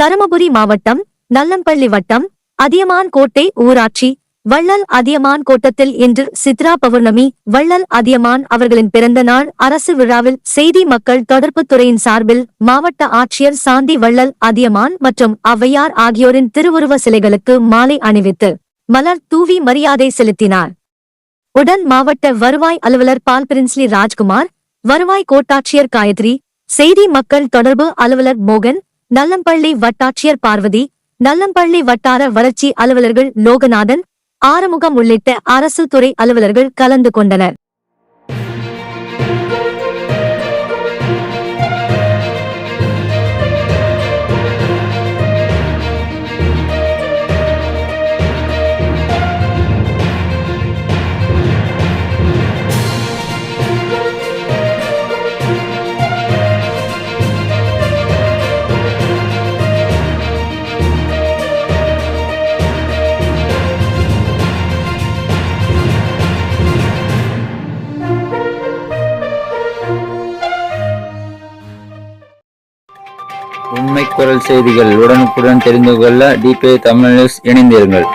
தருமபுரி மாவட்டம் நல்லம்பள்ளி வட்டம் அதியமான் கோட்டை ஊராட்சி வள்ளல் அதியமான் கோட்டத்தில் இன்று சித்ரா பௌர்ணமி வள்ளல் அதியமான் அவர்களின் பிறந்த நாள் அரசு விழாவில் செய்தி மக்கள் தொடர்பு துறையின் சார்பில் மாவட்ட ஆட்சியர் சாந்தி வள்ளல் அதியமான் மற்றும் ஔவையார் ஆகியோரின் திருவுருவ சிலைகளுக்கு மாலை அணிவித்து மலர் தூவி மரியாதை செலுத்தினார். உடன் மாவட்ட வருவாய் அலுவலர் பால் பிரின்ஸ்லி ராஜ்குமார் வருவாய் கோட்டாட்சியர் காயத்ரி செய்தி மக்கள் தொடர்பு அலுவலர் மோகன் நல்லம்பள்ளி வட்டாட்சியர் பார்வதி நல்லம்பள்ளி வட்டார வளர்ச்சி அலுவலர்கள் லோகநாதன் ஆறுமுகம் உள்ளிட்ட அரசு துறை அலுவலர்கள் கலந்து கொண்டனர். உண்மை குரல் செய்திகள் உடனுக்குடன் தெரிந்து கொள்ள டிபிஐ தமிழ் நியூஸ் இணைந்திருங்கள்.